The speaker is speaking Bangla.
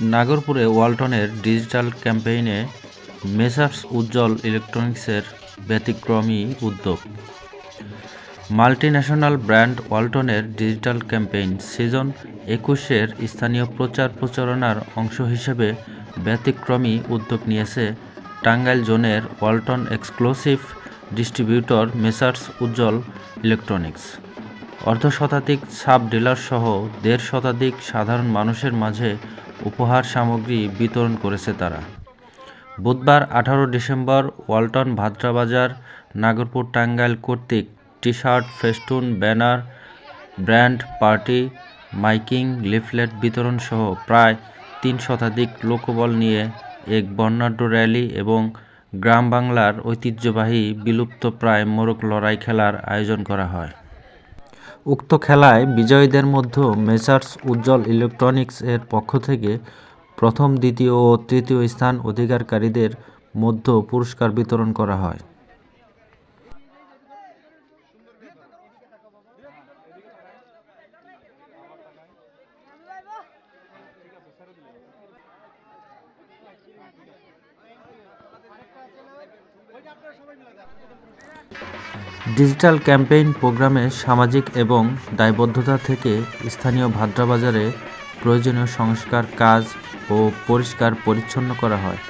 নাগরপুরে ওয়ালটনের ডিজিটাল ক্যাম্পেইনে মেসার্স উজ্জ্বল ইলেকট্রনিক্সের ব্যতিক্রমী উদ্যোগ। মাল্টিন্যাশনাল ব্র্যান্ড ওয়ালটনের ডিজিটাল ক্যাম্পেইন সিজন একুশের স্থানীয় প্রচার প্রচারণার অংশ হিসেবে ব্যতিক্রমী উদ্যোগ নিয়েছে টাঙ্গাইল জোনের Walton exclusive distributor messrs Ujjwal electronics. অর্ধশতাধিক sub ডিলারসহ দেড় শতাধিক সাধারণ মানুষের মাঝে উপহার সামগ্রী বিতরণ করেছে তারা। বুধবার আঠারো ডিসেম্বর ওয়ালটন ভাদ্রাবাজার, নাগরপুর টাঙ্গাইল কর্তৃক T shirt festoon, banner, brand party, miking, leaflet বিতরণ সহ প্রায় তিন শতাধিক লোকবল নিয়ে এক বর্ণাঢ্য র্যালি এবং গ্রাম বাংলার ঐতিহ্যবাহী বিলুপ্তপ্রায় মোরগ লড়াই খেলার আয়োজন করা হয়। উক্ত খেলায় বিজয়ীদের মধ্যে মেসার্স উজ্জ্বল ইলেকট্রনিক্স এর পক্ষ থেকে প্রথম, দ্বিতীয় ও তৃতীয় স্থান অধিকারকারীদের মধ্যে পুরস্কার বিতরণ করা হয়। ডিজিটাল ক্যাম্পেইন প্রোগ্রামে সামাজিক এবং দায়বদ্ধতা থেকে স্থানীয় ভাদ্রাবাজারে প্রয়োজনীয় সংস্কার কাজ ও পরিষ্কার পরিচ্ছন্ন করা হয়।